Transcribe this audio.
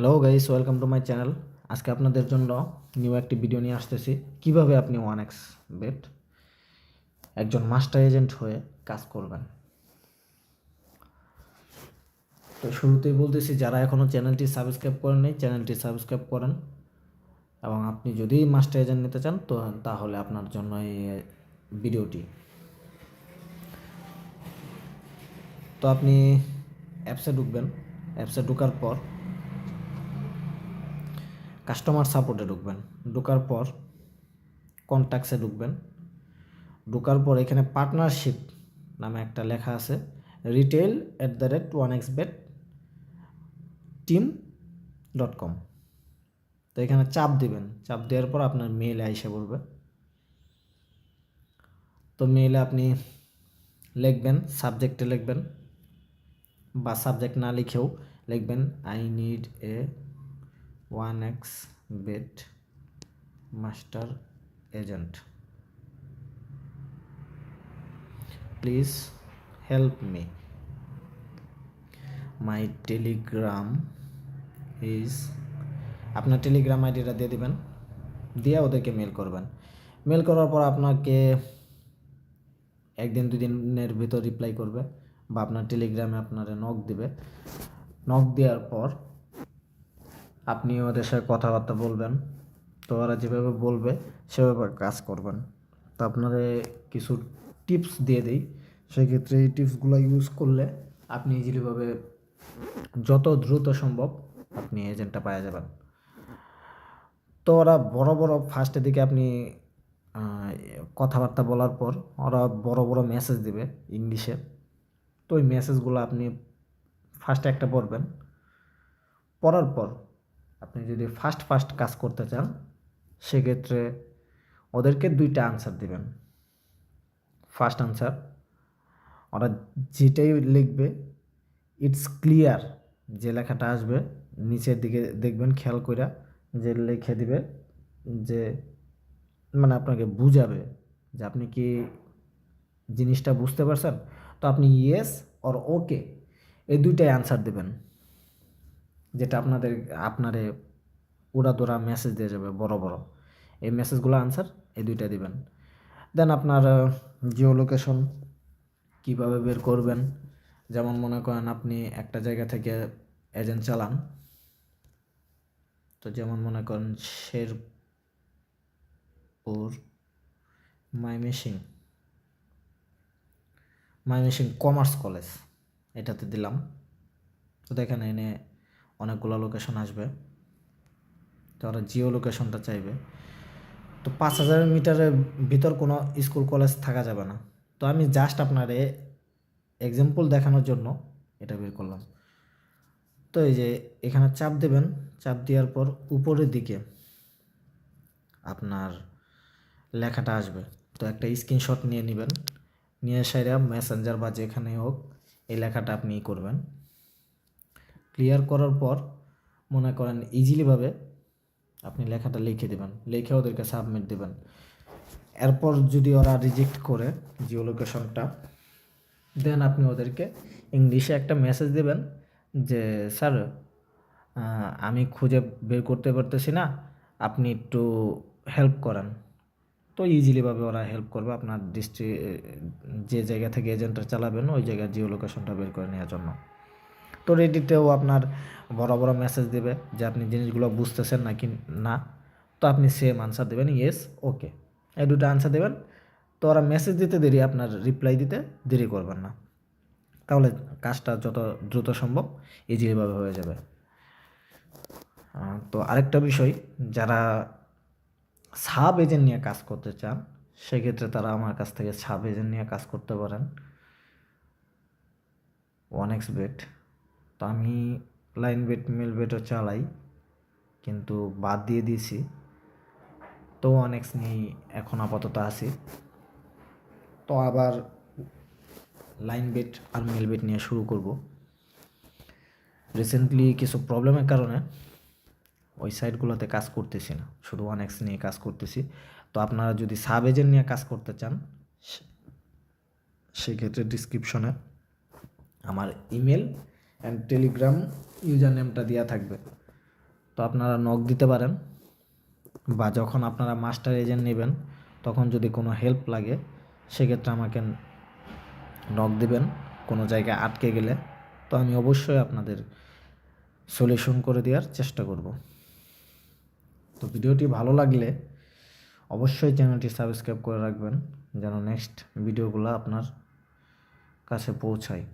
Hello guys welcome to my channel আজকে আপনাদের জন্য নিউ একটি ভিডিও নিয়ে আসতেছি। কীভাবে আপনি ওয়ান এক্স বেট একজন মাস্টার এজেন্ট হয়ে কাজ করবেন? তো শুরুতেই বলতেছি, যারা এখনও চ্যানেলটি সাবস্ক্রাইব করেননি চ্যানেলটি সাবস্ক্রাইব করেন। এবং আপনি যদি মাস্টার এজেন্ট নিতে চান, তো তাহলে আপনার জন্য এই ভিডিওটি তো আপনি অ্যাপসে ঢুকবেন। অ্যাপসে ঢোকার পর কাস্টমার সাপোর্টে ঢুকবেন। ঢোকার পর কন্ট্যাক্টসে ঢুকবেন। ঢোকার পর এখানে পার্টনারশিপ নামে একটা লেখা আছে। Retail at the rate one X bet team dot com তো এখানে চাপ দিবেন। চাপ দেওয়ার পর আপনার মেইলে আইসে বলবে। তো মেইলে আপনি লিখবেন সাবজেক্টে লিখবেন বা সাবজেক্ট না লিখেও লিখবেন I need a one X bet master agent. Please help me. My telegram is, আপনার টেলিগ্রাম আইডিটা দিয়ে দিবেন, দিয়ে ওদেরকে মেল করবেন। মেল করার পর আপনাকে একদিন দুই দিনের ভিতর রিপ্লাই করবে বা আপনার টেলিগ্রামে আপনারে নক দিবে। নক দেওয়ার পর আপনি ওদের সাথে কথাবার্তা বলবেন। তো ওরা যেভাবে বলবে, সেভাবে কাজ করবেন। তো আপনারে কিছু টিপস দিয়ে দিই। সেক্ষেত্রে এই টিপসগুলো ইউজ করলে আপনি ইজিলিভাবে যত দ্রুত সম্ভব আপনি এজেন্টটা পাওয়া যাবেন। তো ওরা বড় বড় ফার্স্টের দিকে আপনি কথাবার্তা বলার পর ওরা বড় বড় মেসেজ দিবে ইংলিশে তো ওই মেসেজগুলো আপনি ফার্স্টে একটা পড়বেন। পড়ার পর আপনি যদি ফার্স্ট ফার্স্ট কাজ করতে চান, সেক্ষেত্রে ওদেরকে দুইটা আনসার দিবেন। ফার্স্ট আনসার ওরা যেটাই লিখবে ইটস ক্লিয়ার যে লেখাটা আসবে, নিচের দিকে দেখবেন, খেয়াল কইরা যে লিখে দিবে, যে মানে আপনাকে বুঝাবে যে আপনি কি জিনিসটা বুঝতে পারছেন। তো আপনি ইয়েস অর ওকে এই দুইটাই আনসার দেবেন। যেটা আপনাদের, আপনারে উড়াদোড়া মেসেজ দিয়ে যাবে, বড় বড়। এই মেসেজগুলো আনসার এই দুইটা দিবেন। দেন আপনার জিও লোকেশন কীভাবে বের করবেন? যেমন মনে করেন আপনি একটা জায়গা থেকে এজেন্ট চালান। তো যেমন মনে করেন শেরপুর মাইমেসিং মাইমেসিং কমার্স কলেজ, এটাতে দিলাম। তো দেখেন এনে অনেকগুলো লোকেশন আসবে। তো ওরা জিও লোকেশনটা চাইবে। তো পাঁচ হাজার মিটারের ভিতর কোনো স্কুল কলেজ থাকা যাবে না। তো আমি জাস্ট আপনারে এক্সাম্পল দেখানোর জন্য এটা বের করলাম। তো এই যে এখানে চাপ দেবেন, চাপ দেওয়ার পর উপরের দিকে আপনার লেখাটা আসবে। তো একটা স্ক্রিনশট নিয়ে নেবেন। নিয়ে সেরা মেসেঞ্জার বা যেখানে হোক এই লেখাটা আপনি করবেন। ক্লিয়ার করার পর মনে করেন ইজিলিভাবে আপনি লেখাটা লিখে দেবেন। লিখে ওদেরকে সাবমিট দেবেন। এরপর যদি ওরা রিজেক্ট করে জিও লোকেশনটা দেন আপনি ওদেরকে ইংলিশে একটা মেসেজ দেবেন যে স্যার আমি খুঁজে বের করতে পারতেছি না। আপনি একটু হেল্প করেন। তো ইজিলিভাবে ওরা হেল্প করবে আপনার ডিস্ট্রি যে জায়গা থেকে এজেন্টটা চালাবেন, ওই জায়গার জিও লোকেশনটা বের করে নেওয়ার জন্য। তো রেডিতেও আপনার বড় বড় মেসেজ দেবে যে আপনি জিনিসগুলো বুঝতেছেন নাকি না। তো আপনি সেম আনসার দেবেন ইয়েস ওকে এই দুটো আনসার দেবেন। তো ওরা মেসেজ দিতে দেরি, আপনার রিপ্লাই দিতে দেরি করবেন না। তাহলে কাজটা যত দ্রুত সম্ভব ইজিলিভাবে হয়ে যাবে। তো আরেকটা বিষয়, যারা সাব এজেন্ট নিয়ে কাজ করতে চান, সেক্ষেত্রে তারা আমার কাছ থেকে সাব এজেন্ট নিয়ে কাজ করতে পারেন। ওয়ান এক্স বেট তো আমি লাইন বেট মিল বেটও চালাই, কিন্তু বাদ দিয়ে দিয়েছি। তো এক্স নিয়েই এখন আপাতত আছি। তো আবার লাইন বেট আর মিল বেট নিয়ে শুরু করব। রিসেন্টলি কিছু প্রবলেমের কারণে ওই সাইটগুলোতে কাজ করতেছি না। শুধু এক্স নিয়ে কাজ করতেছি। তো আপনারা যদি সাব এজেন্ট নিয়ে কাজ করতে চান সেক্ষেত্রে ডিসক্রিপশনে আমার ইমেল অ্যান্ড টেলিগ্রাম ইউজার নেমটা দেওয়া থাকবে। তো আপনারা নক দিতে পারেন বা যখন আপনারা মাস্টার এজেন্ট নেবেন, তখন যদি কোনো হেল্প লাগে, সেক্ষেত্রে আমাকে নক দিবেন, কোনো জায়গায় আটকে গেলে। তো আমি অবশ্যই আপনাদের সলিউশন করে দেওয়ার চেষ্টা করব। তো ভিডিওটি ভালো লাগলে অবশ্যই চ্যানেলটি সাবস্ক্রাইব করে রাখবেন, যেন নেক্সট ভিডিওগুলো আপনার কাছে পৌঁছায়।